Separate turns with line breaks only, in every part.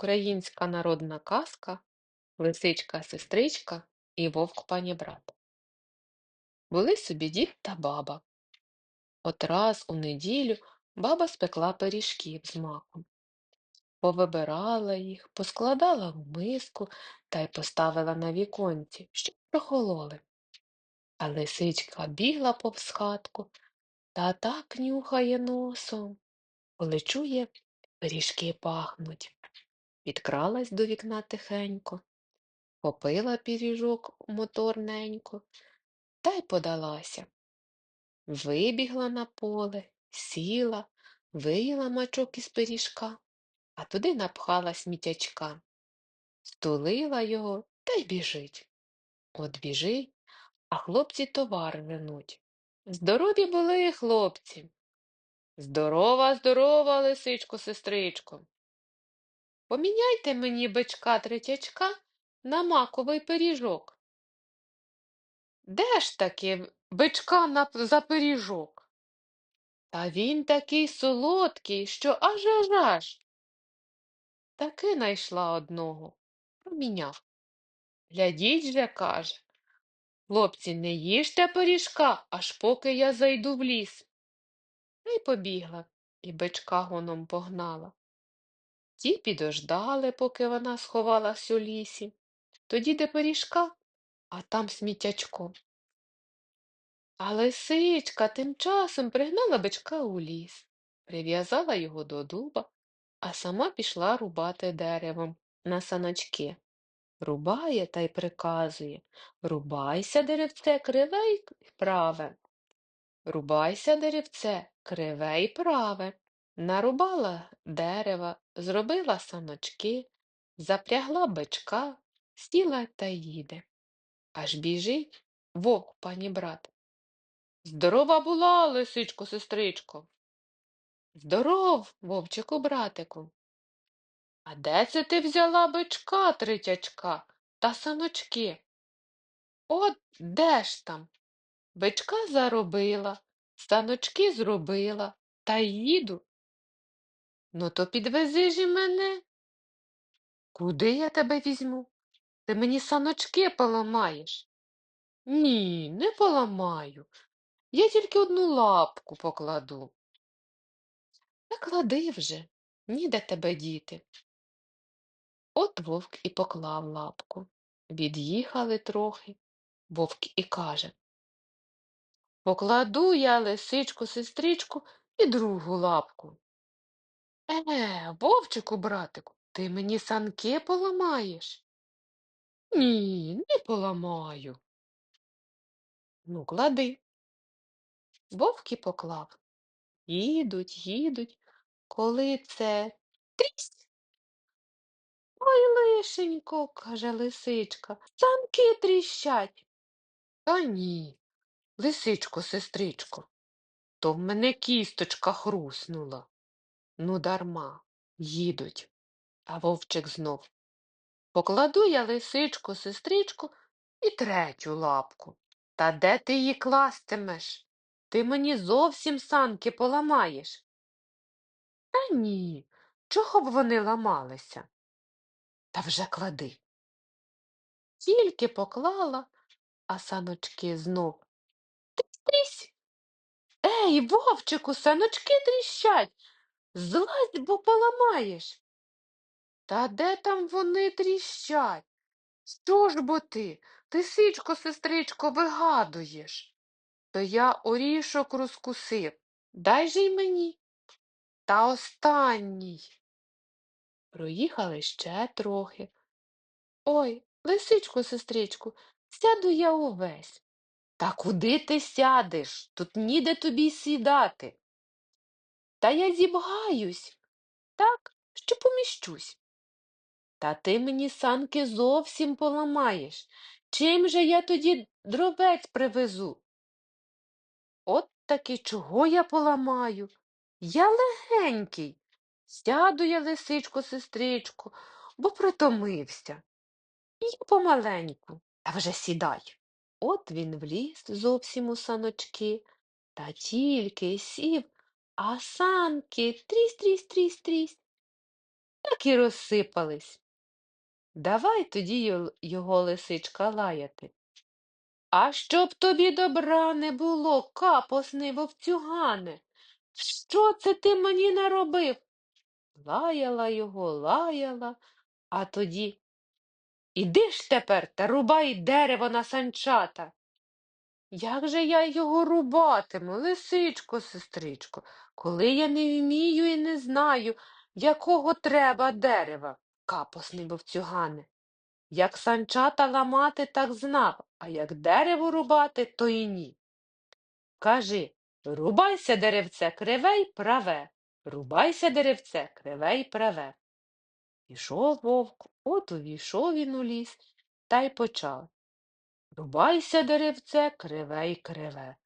Українська народна казка Лисичка-сестричка і вовк-панібрат. Були собі дід та баба. От раз у неділю баба спекла пиріжків з маком, повибирала їх, поскладала в миску та й поставила на віконці, щоб прохололи. А лисичка бігла повз хатку та так нюхає носом, коли чує, пиріжки пахнуть. Підкралась до вікна тихенько, попила пиріжок моторненько та й подалася. Вибігла на поле, сіла, виїла мачок із пиріжка, а туди напхала сміттячка, стулила його та й біжить. От біжить, а хлопці товар женуть. Здорові були хлопці. Здорова, здорова, лисичко, сестричко. Поміняйте мені бичка третячка на маковий пиріжок. Де ж таки бичка на, за пиріжок? Та він такий солодкий, що аж аж аж. Таки найшла одного, проміняв. Глядіть же, каже, хлопці, не їжте пиріжка, аж поки я зайду в ліс. Та й побігла, і бичка гоном погнала. Ті підождали, поки вона сховалась у лісі. Тоді де пиріжка, а там сміттячко. А лисичка тим часом пригнала бичка у ліс, прив'язала його до дуба, а сама пішла рубати деревом на саночки. Рубає та й приказує Рубайся, деревце, криве й праве. Рубайся, деревце, криве й праве. Нарубала дерева, зробила саночки, запрягла бичка, сіла та їде. Аж біжить вовк, пані брат. Здорова була, лисичко, сестричко. Здоров, вовчику, братику. А де це ти взяла бичка, третячка, та саночки? От де ж там? Бичка заробила, саночки зробила, та їду. Ну, то підвези ж і мене. Куди я тебе візьму? Ти мені саночки поламаєш. Ні, не поламаю. Я тільки одну лапку покладу. Та клади вже, ніде тебе діти. От вовк і поклав лапку. Від'їхали трохи. Вовк і каже Покладу я лисичку, сестричку і другу лапку. Е, вовчику, братику, ти мені санки поламаєш? Ні, не поламаю. Ну, клади. Вовк і поклав. Їдуть, їдуть, коли це трісь. Ой, лишенько, каже лисичка, санки тріщать. Та ні, лисичко, сестричко, то в мене кісточка хруснула. Ну, дарма, їдуть. А вовчик знов. Покладу я лисичку, сестричку і третю лапку. Та де ти її кластимеш? Ти мені зовсім санки поламаєш. Та ні, чого б вони ламалися? Та вже клади. Тільки поклала, а саночки знов. Трісь. Ей, вовчику, саночки тріщать. Злазь, бо поламаєш. Та де там вони тріщать? Що ж бо ти, лисичко, сестричко, вигадуєш? То я орішок розкусив. Дай же й мені. Та останній. Проїхали ще трохи. Ой, лисичко, сестричку, сяду я увесь. Та куди ти сядеш? Тут ніде тобі сідати. Та я зібгаюсь так, що поміщусь. Та ти мені санки зовсім поламаєш. Чим же я тоді дробець привезу? От таки чого я поламаю? Я легенький. Сяду я, лисичко, сестричко, бо притомився. І помаленьку, та вже сідай. От він вліз зовсім у саночки, та тільки сів, а санки трісь, трісь, трісь, трісь. так і розсипались. Давай тоді йо- його лисичка лаяти. А щоб тобі добра не було, капосний вовцюгане. Що це ти мені наробив? Лаяла його, лаяла, а тоді Іди ж тепер та рубай дерево на санчата. Як же я його рубатиму, лисичко, сестричко, коли я не вмію і не знаю, якого треба дерева, капосний вовцюгане. Як санчата ламати, так знав, а як дерево рубати, то і ні. Кажи, рубайся, деревце, криве й праве, рубайся, деревце, криве й праве. Пішов вовк, от увійшов він у ліс та й почав. Рубайся, деревце, криве й криве.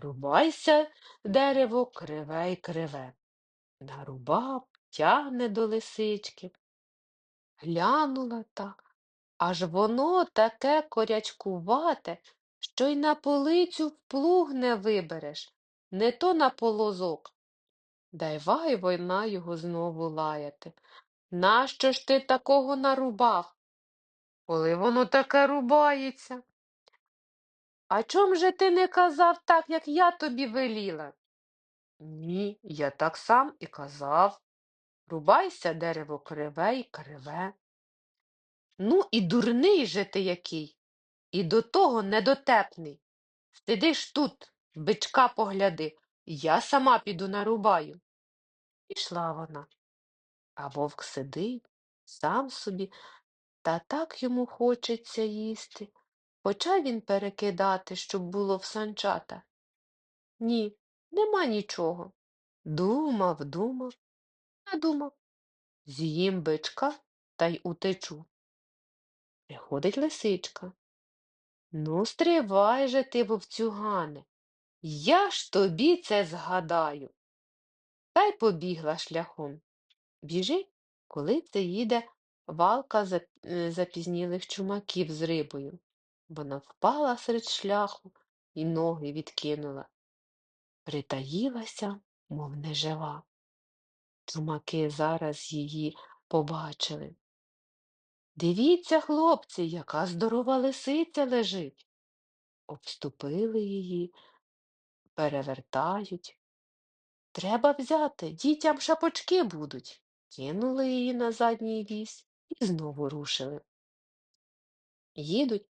Рубайся, дерево, криве й криве. Нарубав, тягне до лисички. Глянула та, аж воно таке корячкувате, що й на полицю вплуг не вибереш, не то на полозок. Давай вона його знову лаяти. Нащо ж ти такого нарубав? Коли воно таке рубається? А чом же ти не казав так, як я тобі веліла? Ні, я так сам і казав. Рубайся, дерево криве й криве. Ну і дурний же ти який, і до того недотепний. Сидиш тут, бичка погляди, я сама піду нарубаю. Пішла вона. А вовк сидить, сам собі, та так йому хочеться їсти. Почав він перекидати, щоб було в санчата. Ні, нема нічого. Думав, думав, надумав. З'їм бичка та й утечу. Приходить лисичка. Ну, стривай же ти, вовцюгане. Я ж тобі це згадаю. Та й побігла шляхом. Біжить, коли це їде валка зап- запізнілих чумаків з рибою. Вона впала серед шляху і ноги відкинула. Притаїлася, мов нежива. Чумаки зараз її побачили. Дивіться, хлопці, яка здорова лисиця лежить. Обступили її, перевертають. Треба взяти, дітям шапочки будуть. Кинули її на задній вісь і знову рушили. Їдуть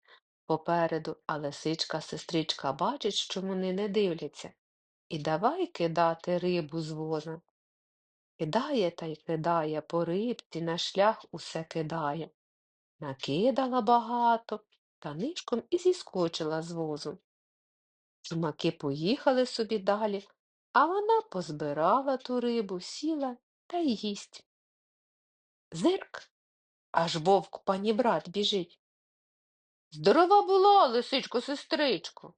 попереду, а лисичка сестричка бачить, що вони не дивляться, і давай кидати рибу з воза. Кидає та й кидає по рибці, на шлях усе кидає. Накидала багато, та нишком і зіскочила з возу. Чумаки поїхали собі далі, а вона позбирала ту рибу, сіла та й їсть. Зирк, аж вовк панібрат біжить. Здорова була, лисичко, сестричко.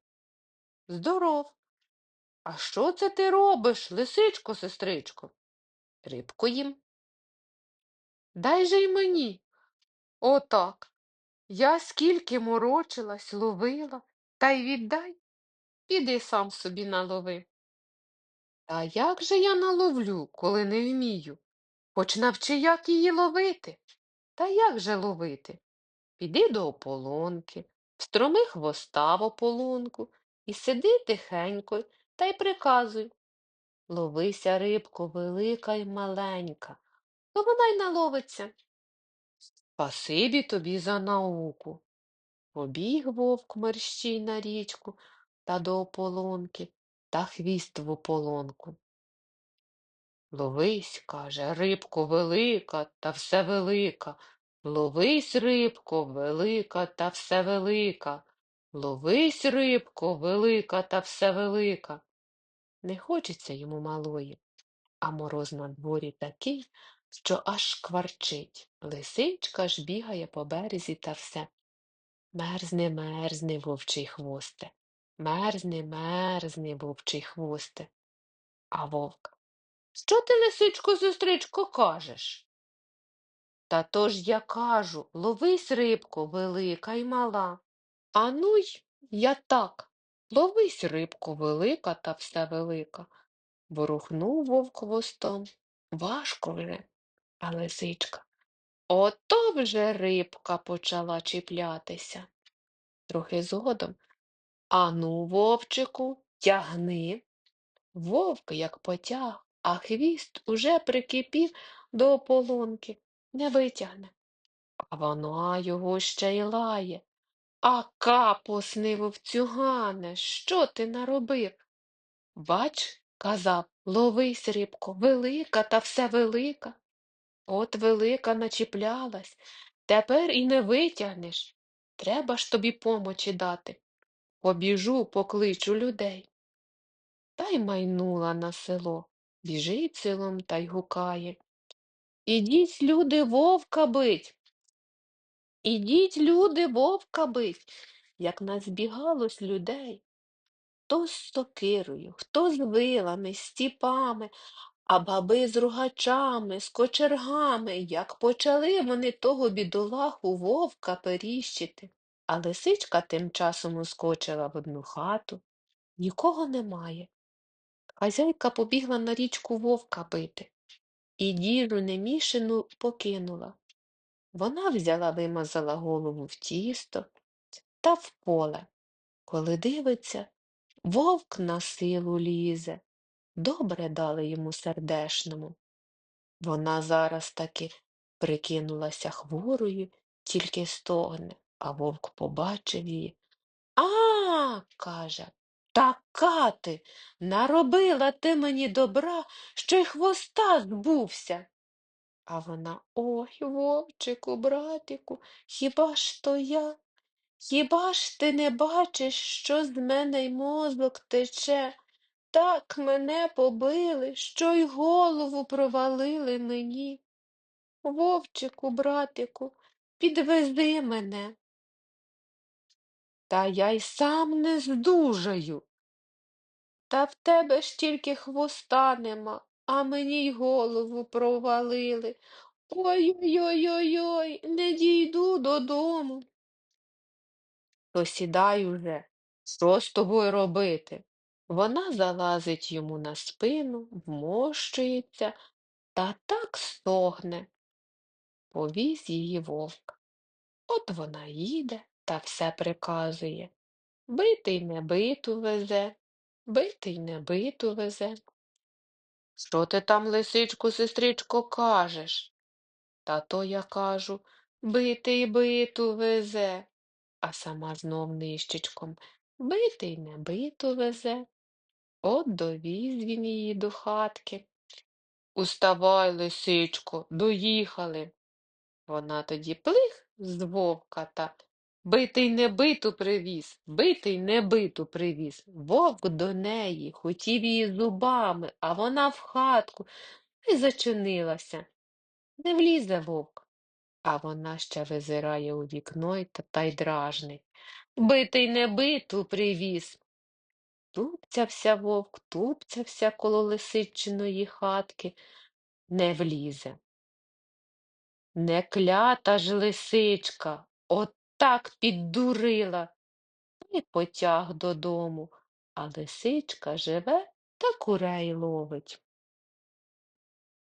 Здоров. А що це ти робиш, лисичко, сестричко? Рибку їм. Дай же й мені. Отак. Я скільки морочилась, ловила, та й віддай, піди сам собі налови. Та як же я наловлю, коли не вмію? Хоч навчи, як її ловити. Та як же ловити? Піди до ополонки, встроми хвоста в ополонку і сиди тихенько та й приказуй. Ловися, рибко, велика й маленька, то вона й наловиться. Спасибі тобі за науку. Побіг вовк мерщій на річку та до ополонки, та хвіст в ополонку. Ловись, каже, рибко велика та все велика. Ловись, рибко, велика та все велика. Ловись, рибко, велика та все велика. Не хочеться йому малої, а мороз на дворі такий, що аж шкварчить. Лисичка ж бігає по березі та все. Мерзне, мерзне, вовчий хвосте. Мерзне, мерзне, вовчий хвосте. А вовк. Що ти, лисичко, сестричко, кажеш? Та то ж я кажу, ловись, рибко, велика й мала. А ну й я так. Ловись, рибко, велика та все велика. Ворухнув вовк хвостом. Важко вже. А лисичка. Ото вже рибка почала чіплятися. Трохи згодом. Ану, вовчику, тягни. Вовк як потяг, а хвіст уже прикипів до ополонки, не витягне. А вона його ще й лає. А капусний вовцюгане, що ти наробив? Бач, казав, ловись, рибко, велика та все велика. От велика начіплялась, тепер і не витягнеш. Треба ж тобі помочі дати. Побіжу, покличу людей. Та й майнула на село. Біжить селом та й гукає. Ідіть, люди, вовка бить. Ідіть, люди, вовка бить. Як назбігалось людей. Хто з сокирою, хто з вилами, стіпами, а баби з ругачами, з кочергами, як почали вони того бідолаху вовка періщити. А лисичка тим часом ускочила в одну хату. Нікого немає. Хазяйка побігла на річку вовка бити і діру немішину покинула. Вона взяла, вимазала голову в тісто та в поле. Коли дивиться, вовк на силу лізе. Добре дали йому сердешному. Вона зараз таки прикинулася хворою, тільки стогне, а вовк побачив її. А, каже, така ти, наробила ти мені добра, що й хвоста збувся. А вона ой, вовчику, братику, хіба ж то я? Хіба ж ти не бачиш, що з мене й мозок тече? Так мене побили, що й голову провалили мені. Вовчику, братику, підвези мене. Та я й сам не здужаю. Та в тебе ж тільки хвоста нема, а мені й голову провалили. Ой-ой-ой-ой, не дійду додому. То сідай уже, що з тобою робити? Вона залазить йому на спину, вмощується та так стогне. Повіз її вовк. От вона їде та все приказує. Битий не биту везе, битий не биту везе. Що ти там, лисичку, сестричко, кажеш? Та то я кажу, битий биту везе, а сама знов нищечком. Битий не биту везе. От довіз він її до хатки. Уставай, лисичко, доїхали. Вона тоді плих з вовка та битий не биту привіз, битий не биту привіз. Вовк до неї, хотів її зубами, а вона в хатку і зачинилася. Не влізе вовк. А вона ще визирає у вікно та, та й дражнить. Битий не биту привіз. Тупцявся вовк, тупцявся коло лисичиної хатки, не влізе. Не клята ж лисичка, отак піддурила. І потяг додому, а лисичка живе та курей ловить.